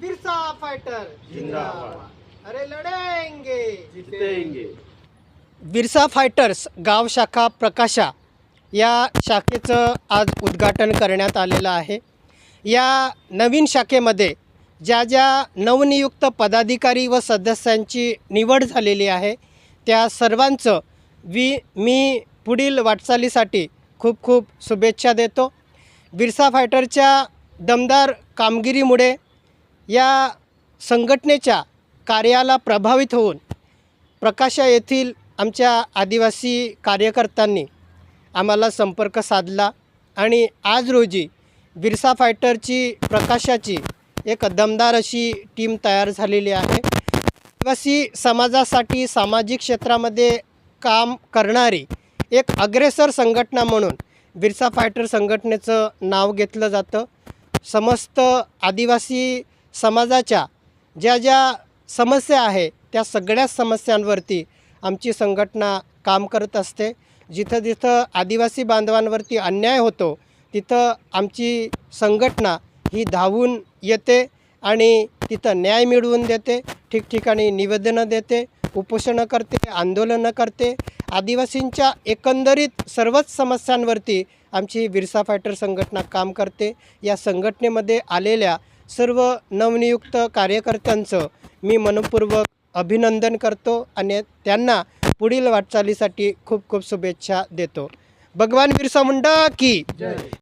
Birsa fighter जिंदाबाद. अरे लढेंगे. जितेंगे. Birsa fighters गाव शाखा प्रकाशा या शाखेचं आज उद्घाटन करण्यात आलेलं आहे. या नवीन शाखेमध्ये ज्या ज्या नवनियुक्त पदाधिकारी व सदस्यांची निवड झालेली आहे त्या सर्वांचं वी मी पुढील वाटचालीसाठी खूप खूप शुभेच्छा देतो. बिरसा फायटरच्या दमदार कामगिरीमुळे या संघटनेच्या कार्याला प्रभावित होऊन प्रकाशा येथील आमच्या आदिवासी कार्यकर्त्यांनी आम्हाला संपर्क साधला आणि आज रोजी बिरसा फायटरची प्रकाशाची एक दमदार अशी टीम तयार झालेली आहे. आदिवासी समाजासाठी सामाजिक क्षेत्रामध्ये काम करणारी एक अग्रेसर संघटना म्हणून बिरसा फायटर संघटनेचं नाव घेतलं जातं. समस्त आदिवासी समाजाच्या ज्या ज्या समस्या आहे त्या सगळ्याच समस्यांवरती आमची संघटना काम करत असते. जिथं जिथं आदिवासी बांधवांवरती अन्याय होतो तिथं आमची संघटना ही धावून येते आणि तिथं न्याय मिळवून देते ठिकठिकाणी निवेदनं देते उपोषणं करते आंदोलनं करते. आदिवासींच्या एकंदरीत सर्वच समस्यांवरती आमची बिरसा फायटर संघटना काम करते. या संघटनेमध्ये आलेल्या सर्व नवनियुक्त कार्यकर्त्यांचं मी मनपूर्वक अभिनंदन करतो आणि त्यांना पुढील वाटचालीसाठी खूप खूप शुभेच्छा देतो. भगवान बिरसा मुंडा की